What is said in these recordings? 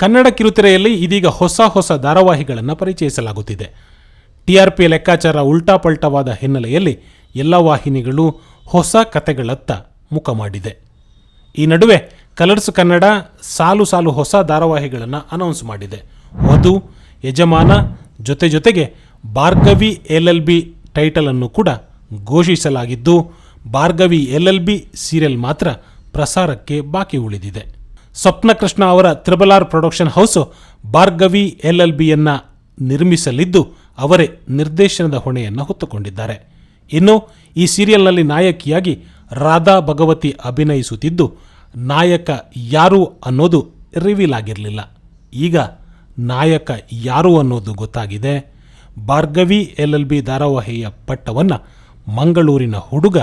ಕನ್ನಡ ಕಿರುತೆರೆಯಲ್ಲಿ ಇದೀಗ ಹೊಸ ಹೊಸ ಧಾರಾವಾಹಿಗಳನ್ನು ಪರಿಚಯಿಸಲಾಗುತ್ತಿದೆ. ಟಿಆರ್ಪಿ ಲೆಕ್ಕಾಚಾರ ಉಲ್ಟಾಪಲ್ಟವಾದ ಹಿನ್ನೆಲೆಯಲ್ಲಿ ಎಲ್ಲ ವಾಹಿನಿಗಳು ಹೊಸ ಕತೆಗಳತ್ತ ಮುಖ ಮಾಡಿದೆ. ಈ ನಡುವೆ ಕಲರ್ಸ್ ಕನ್ನಡ ಸಾಲು ಸಾಲು ಹೊಸ ಧಾರಾವಾಹಿಗಳನ್ನು ಅನೌನ್ಸ್ ಮಾಡಿದೆ. ವಧು, ಯಜಮಾನ, ಜೊತೆ ಜೊತೆಗೆ ಭಾರ್ಗವಿ ಎಲ್ ಎಲ್ ಬಿ ಟೈಟಲನ್ನು ಕೂಡ ಘೋಷಿಸಲಾಗಿದ್ದು, Bhargavi L L B serial ಮಾತ್ರ ಪ್ರಸಾರಕ್ಕೆ ಬಾಕಿ ಉಳಿದಿದೆ. ಸ್ವಪ್ನ ಕೃಷ್ಣ ಅವರ triple R production house Bhargavi L L ಬಿಯನ್ನು ನಿರ್ಮಿಸಲಿದ್ದು ಅವರೇ ನಿರ್ದೇಶನದ ಹೊಣೆಯನ್ನು ಹೊತ್ತುಕೊಂಡಿದ್ದಾರೆ. ಇನ್ನು ಈ ಸೀರಿಯಲ್ನಲ್ಲಿ ನಾಯಕಿಯಾಗಿ ರಾಧಾ ಭಗವತಿ ಅಭಿನಯಿಸುತ್ತಿದ್ದು, ನಾಯಕ ಯಾರು ಅನ್ನೋದು ರಿವೀಲ್ ಆಗಿರಲಿಲ್ಲ. ಈಗ ನಾಯಕ ಯಾರು ಅನ್ನೋದು ಗೊತ್ತಾಗಿದೆ. ಭಾರ್ಗವಿ ಎಲ್ ಎಲ್ ಬಿ ಧಾರಾವಾಹಿಯ ಪಟ್ಟವನ್ನು ಮಂಗಳೂರಿನ ಹುಡುಗ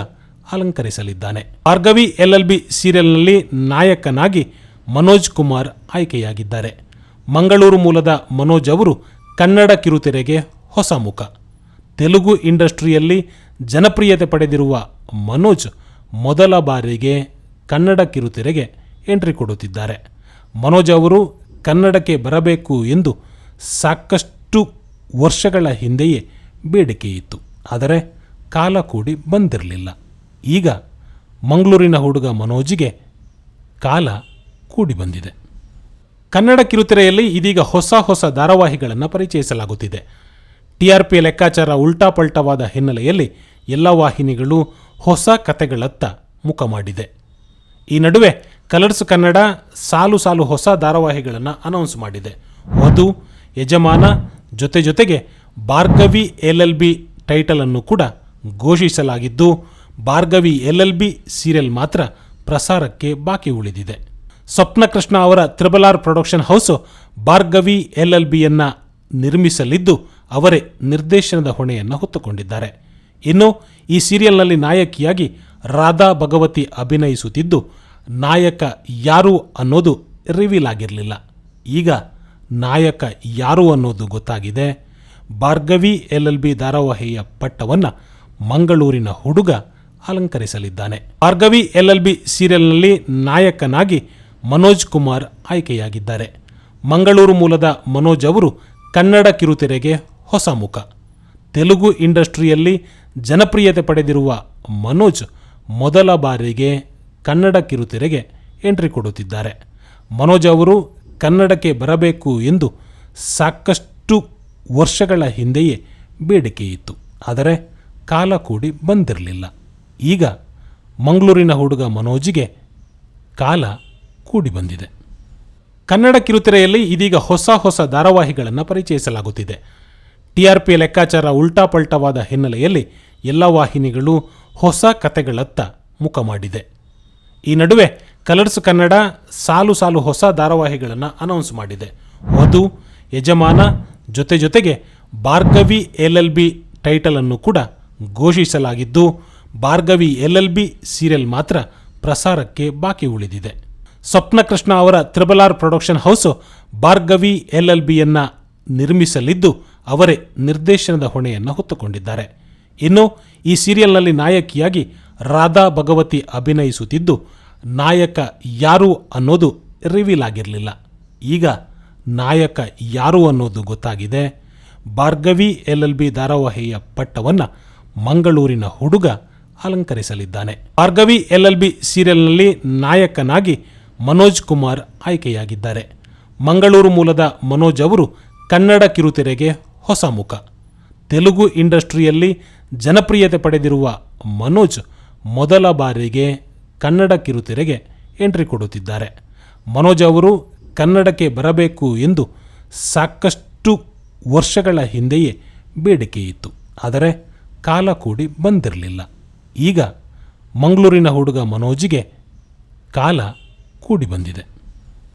ಅಲಂಕರಿಸಲಿದ್ದಾನೆ. ಭಾರ್ಗವಿ ಎಲ್ ಎಲ್ ಬಿ ಸೀರಿಯಲ್ನಲ್ಲಿ ನಾಯಕನಾಗಿ ಮನೋಜ್ ಕುಮಾರ್ ಆಯ್ಕೆಯಾಗಿದ್ದಾರೆ. ಮಂಗಳೂರು ಮೂಲದ ಮನೋಜ್ ಅವರು ಕನ್ನಡ ಕಿರುತೆರೆಗೆ ಹೊಸ ಮುಖ. ತೆಲುಗು ಇಂಡಸ್ಟ್ರಿಯಲ್ಲಿ ಜನಪ್ರಿಯತೆ ಪಡೆದಿರುವ ಮನೋಜ್ ಮೊದಲ ಬಾರಿಗೆ ಕನ್ನಡ ಕಿರುತೆರೆಗೆ ಎಂಟ್ರಿ ಕೊಡುತ್ತಿದ್ದಾರೆ. ಮನೋಜ್ ಅವರು ಕನ್ನಡಕ್ಕೆ ಬರಬೇಕು ಎಂದು ಸಾಕಷ್ಟು ವರ್ಷಗಳ ಹಿಂದೆಯೇ ಬೇಡಿಕೆ ಇತ್ತು. ಆದರೆ ಕಾಲ ಕೂಡಿ ಬಂದಿರಲಿಲ್ಲ. ಈಗ ಮಂಗಳೂರಿನ ಹುಡುಗ ಮನೋಜಿಗೆ ಕಾಲ ಕೂಡಿ ಬಂದಿದೆ. ಕನ್ನಡ ಕಿರುತೆರೆಯಲ್ಲಿ ಇದೀಗ ಹೊಸ ಹೊಸ ಧಾರಾವಾಹಿಗಳನ್ನು ಪರಿಚಯಿಸಲಾಗುತ್ತಿದೆ. ಟಿಆರ್ಪಿ ಲೆಕ್ಕಾಚಾರ ಉಲ್ಟಾಪಲ್ಟವಾದ ಹಿನ್ನೆಲೆಯಲ್ಲಿ ಎಲ್ಲ ವಾಹಿನಿಗಳು ಹೊಸ ಕತೆಗಳತ್ತ ಮುಖ ಮಾಡಿದೆ. ಈ ನಡುವೆ ಕಲರ್ಸ್ ಕನ್ನಡ ಸಾಲು ಸಾಲು ಹೊಸ ಧಾರಾವಾಹಿಗಳನ್ನು ಅನೌನ್ಸ್ ಮಾಡಿದೆ. ವಧು, ಯಜಮಾನ, ಜೊತೆ ಜೊತೆಗೆ ಭಾರ್ಗವಿ ಎಲ್ ಎಲ್ ಬಿ ಟೈಟಲನ್ನು ಕೂಡ ಘೋಷಿಸಲಾಗಿದ್ದು, Bhargavi L L B serial ಮಾತ್ರ ಪ್ರಸಾರಕ್ಕೆ ಬಾಕಿ ಉಳಿದಿದೆ. ಸ್ವಪ್ನ ಕೃಷ್ಣ ಅವರ triple R production house Bhargavi L L ಬಿಯನ್ನು ನಿರ್ಮಿಸಲಿದ್ದು, ಅವರೇ ನಿರ್ದೇಶನದ ಹೊಣೆಯನ್ನು ಹೊತ್ತುಕೊಂಡಿದ್ದಾರೆ. ಇನ್ನು ಈ ಸೀರಿಯಲ್ನಲ್ಲಿ ನಾಯಕಿಯಾಗಿ ರಾಧಾ ಭಗವತಿ ಅಭಿನಯಿಸುತ್ತಿದ್ದು, ನಾಯಕ ಯಾರು ಅನ್ನೋದು ರಿವೀಲ್ ಆಗಿರಲಿಲ್ಲ. ಈಗ ನಾಯಕ ಯಾರು ಅನ್ನೋದು ಗೊತ್ತಾಗಿದೆ. ಭಾರ್ಗವಿ ಎಲ್ ಎಲ್ ಬಿ ಧಾರಾವಾಹಿಯ ಪಟ್ಟವನ್ನು ಮಂಗಳೂರಿನ ಹುಡುಗ ಅಲಂಕರಿಸಲಿದ್ದಾನೆ. ಭಾರ್ಗವಿ ಎಲ್ ಎಲ್ ಬಿ ಸೀರಿಯಲ್ನಲ್ಲಿ ನಾಯಕನಾಗಿ ಮನೋಜ್ ಕುಮಾರ್ ಆಯ್ಕೆಯಾಗಿದ್ದಾರೆ. ಮಂಗಳೂರು ಮೂಲದ ಮನೋಜ್ ಅವರು ಕನ್ನಡ ಕಿರುತೆರೆಗೆ ಹೊಸ ಮುಖ. ತೆಲುಗು ಇಂಡಸ್ಟ್ರಿಯಲ್ಲಿ ಜನಪ್ರಿಯತೆ ಪಡೆದಿರುವ ಮನೋಜ್ ಮೊದಲ ಬಾರಿಗೆ ಕನ್ನಡ ಕಿರುತೆರೆಗೆ ಎಂಟ್ರಿ ಕೊಡುತ್ತಿದ್ದಾರೆ. ಮನೋಜ್ ಅವರು ಕನ್ನಡಕ್ಕೆ ಬರಬೇಕು ಎಂದು ಸಾಕಷ್ಟು ವರ್ಷಗಳ ಹಿಂದೆಯೇ ಬೇಡಿಕೆ ಇತ್ತು ಆದರೆ ಕಾಲ ಕೂಡಿ ಬಂದಿರಲಿಲ್ಲ. ಈಗ ಮಂಗಳೂರಿನ ಹುಡುಗ ಮನೋಜಿಗೆ ಕಾಲ ಕೂಡಿ ಬಂದಿದೆ. ಕನ್ನಡ ಕಿರುತೆರೆಯಲ್ಲಿ ಇದೀಗ ಹೊಸ ಹೊಸ ಧಾರಾವಾಹಿಗಳನ್ನು ಪರಿಚಯಿಸಲಾಗುತ್ತಿದೆ. ಟಿಆರ್ಪಿ ಲೆಕ್ಕಾಚಾರ ಉಲ್ಟಾಪಲ್ಟವಾದ ಹಿನ್ನೆಲೆಯಲ್ಲಿ ಎಲ್ಲ ವಾಹಿನಿಗಳು ಹೊಸ ಕತೆಗಳತ್ತ ಮುಖ ಮಾಡಿದೆ. ಈ ನಡುವೆ ಕಲರ್ಸ್ ಕನ್ನಡ ಸಾಲು ಸಾಲು ಹೊಸ ಧಾರಾವಾಹಿಗಳನ್ನು ಅನೌನ್ಸ್ ಮಾಡಿದೆ. ವಧು, ಯಜಮಾನ, ಜೊತೆ ಜೊತೆಗೆ ಭಾರ್ಗವಿ ಎಲ್ ಎಲ್ ಬಿ ಟೈಟಲನ್ನು ಕೂಡ ಘೋಷಿಸಲಾಗಿದ್ದು, Bhargavi L L B serial ಮಾತ್ರ ಪ್ರಸಾರಕ್ಕೆ ಬಾಕಿ ಉಳಿದಿದೆ. ಸ್ವಪ್ನ ಕೃಷ್ಣ ಅವರ triple R production house Bhargavi L L ಬಿಯನ್ನು ನಿರ್ಮಿಸಲಿದ್ದು, ಅವರೇ ನಿರ್ದೇಶನದ ಹೊಣೆಯನ್ನು ಹೊತ್ತುಕೊಂಡಿದ್ದಾರೆ. ಇನ್ನು ಈ ಸೀರಿಯಲ್ನಲ್ಲಿ ನಾಯಕಿಯಾಗಿ ರಾಧಾ ಭಗವತಿ ಅಭಿನಯಿಸುತ್ತಿದ್ದು, ನಾಯಕ ಯಾರು ಅನ್ನೋದು ರಿವೀಲ್ ಆಗಿರಲಿಲ್ಲ. ಈಗ ನಾಯಕ ಯಾರು ಅನ್ನೋದು ಗೊತ್ತಾಗಿದೆ. ಭಾರ್ಗವಿ ಎಲ್ ಎಲ್ ಬಿ ಧಾರಾವಾಹಿಯ ಪಟ್ಟವನ್ನು ಮಂಗಳೂರಿನ ಹುಡುಗ ಅಲಂಕರಿಸಲಿದ್ದಾನೆ. ಭಾರ್ಗವಿ ಎಲ್ ಎಲ್ ಬಿ ಸೀರಿಯಲ್ನಲ್ಲಿ ನಾಯಕನಾಗಿ ಮನೋಜ್ ಕುಮಾರ್ ಆಯ್ಕೆಯಾಗಿದ್ದಾರೆ. ಮಂಗಳೂರು ಮೂಲದ ಮನೋಜ್ ಅವರು ಕನ್ನಡ ಕಿರುತೆರೆಗೆ ಹೊಸ ಮುಖ. ತೆಲುಗು ಇಂಡಸ್ಟ್ರಿಯಲ್ಲಿ ಜನಪ್ರಿಯತೆ ಪಡೆದಿರುವ ಮನೋಜ್ ಮೊದಲ ಬಾರಿಗೆ ಕನ್ನಡ ಕಿರುತೆರೆಗೆ ಎಂಟ್ರಿ ಕೊಡುತ್ತಿದ್ದಾರೆ. ಮನೋಜ್ ಅವರು ಕನ್ನಡಕ್ಕೆ ಬರಬೇಕು ಎಂದು ಸಾಕಷ್ಟು ವರ್ಷಗಳ ಹಿಂದೆಯೇ ಬೇಡಿಕೆ ಇತ್ತು ಆದರೆ ಕಾಲ ಕೂಡಿ ಬಂದಿರಲಿಲ್ಲ. ಈಗ ಮಂಗಳೂರಿನ ಹುಡುಗ ಮನೋಜಿಗೆ ಕಾಲ ಕೂಡಿ ಬಂದಿದೆ.